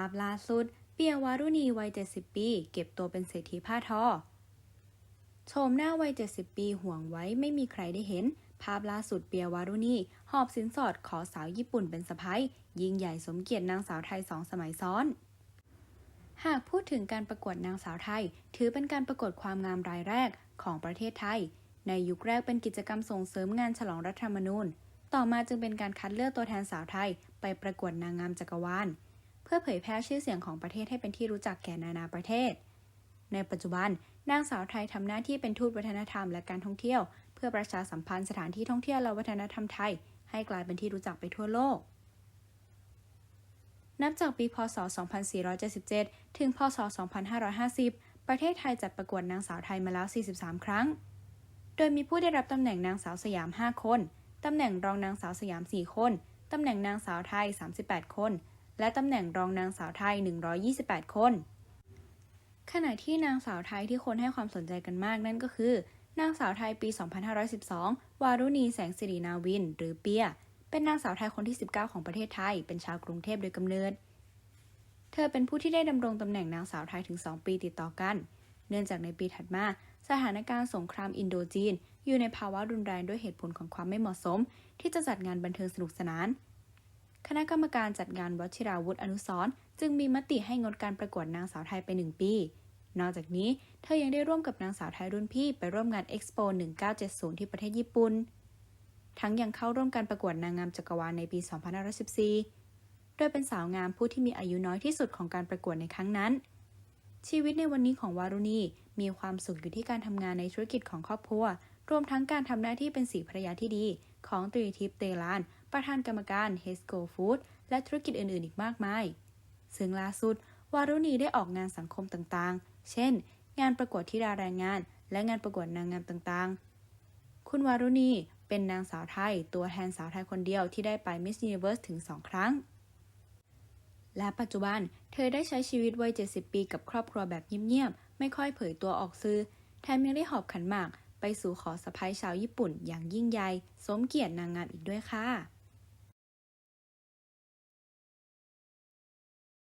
าพล่าสุด เปียวารุณีวัย 70 ปี เก็บตัวเป็นเศรษฐีผ้าทอ โฉมหน้าวัย 70 ปีห่วงไว้ไม่มีใครได้เห็น ภาพล่าสุดเปียวารุณี หอบสินสอดขอสาวญี่ปุ่นเป็นสะพ้ยยิ่งใหญ่สมเกียรตินางสาวไทยสองสมัยซ้อน หากพูดถึงการประกวดนางสาวไทย ถือเป็นการประกวดความงามรายแรกของประเทศไทย ในยุคแรกเป็นกิจกรรมส่งเสริมงานฉลองรัฐธรรมนูญ ต่อมาจึงเป็นการคัดเลือกตัวแทนสาวไทย ไปประกวดนางงามจักรวาล พื่อเผยแพร่ชื่อเสียงของประเทศให้เป็นที่รู้จักแก่นานาประเทศ ในปัจจุบันนางสาวไทยทำหน้าที่เป็นทูตวัฒนธรรมและการท่องเที่ยว เพื่อประชาสัมพันธ์สถานที่ท่องเที่ยวและวัฒนธรรมไทย ให้กลายเป็นที่รู้จักไปทั่วโลก นับจากปี พศ 2477 ถึง พศ 2550 ประเทศไทยจัดประกวดนางสาวไทยมาแล้ว 43 ครั้ง โดยมีผู้ได้รับตำแหน่งนางสาวสยาม 5 คน ตำแหน่งรองนางสาวสยาม 4 คน ตำแหน่งนางสาวไทย 38 คน และตำแหน่งรองนางสาวไทย 128 คน ขณะที่นางสาวไทยที่คนให้ความสนใจกันมากนั่นก็คือ นางสาวไทยปี 2512 วารุณีแสงสิรินาวิน หรือเปีย เป็นนางสาวไทยคนที่ 19 ของประเทศไทย เป็นชาวกรุงเทพโดยกำเนิด เธอเป็นผู้ที่ได้ดำรงตำแหน่งนางสาวไทยถึง 2 ปีติดต่อกัน เนื่องจากในปีถัดมาสถานการณ์สงครามอินโดจีน อยู่ในภาวะรุนแรงด้วยเหตุผลของความไม่เหมาะสม ที่จะจัดงานบันเทิงสนุกสนาน คณะกรรมการจัดงานวชิราวุธอนุสร์จึงมีมติให้งดการประกวดนางสาวไทยไป 1 ปี นอกจากนี้เธอยังได้ร่วมกับนางสาวไทยรุ่นพี่ไปร่วมงานเอ็กซ์โป1970 ที่ประเทศญี่ปุ่น ทั้งยังเข้าร่วมการประกวดนางงามจักรวาลในปี 2514 โดยเป็นสาวงามผู้ที่มีอายุน้อยที่สุดของการประกวดในครั้งนั้น ชีวิตในวันนี้ของวารุณีมีความสุขอยู่ที่การทำงานในธุรกิจของครอบครัว รวมทั้งการทำหน้าที่เป็นสีภรรยาที่ดี ของตรีทิพย์เตลาน ประธานกรรมการเฮสโกฟู้ดและธุรกิจอื่นๆ อีกมากมาย ซึ่งล่าสุด วารุณีได้ออกงานสังคมต่างๆ เช่น งานประกวดทีดาแรงงาน และงานประกวดนางงามต่างๆ คุณวารุณีเป็นนางสาวไทย ตัวแทนสาวไทยคนเดียวที่ได้ไป Miss Universe ถึง 2 ครั้ง และปัจจุบันเธอได้ใช้ชีวิตวัย 70 ปีกับครอบครัวแบบเงียบๆ ไม่ค่อยเผยตัวออกสื่อ แถมยังได้หอบขันหมากไปสู่ขอสะพ้ายชาวญี่ปุ่นอย่างยิ่งใหญ่ สมเกียรตินางงามอีกด้วยค่ะ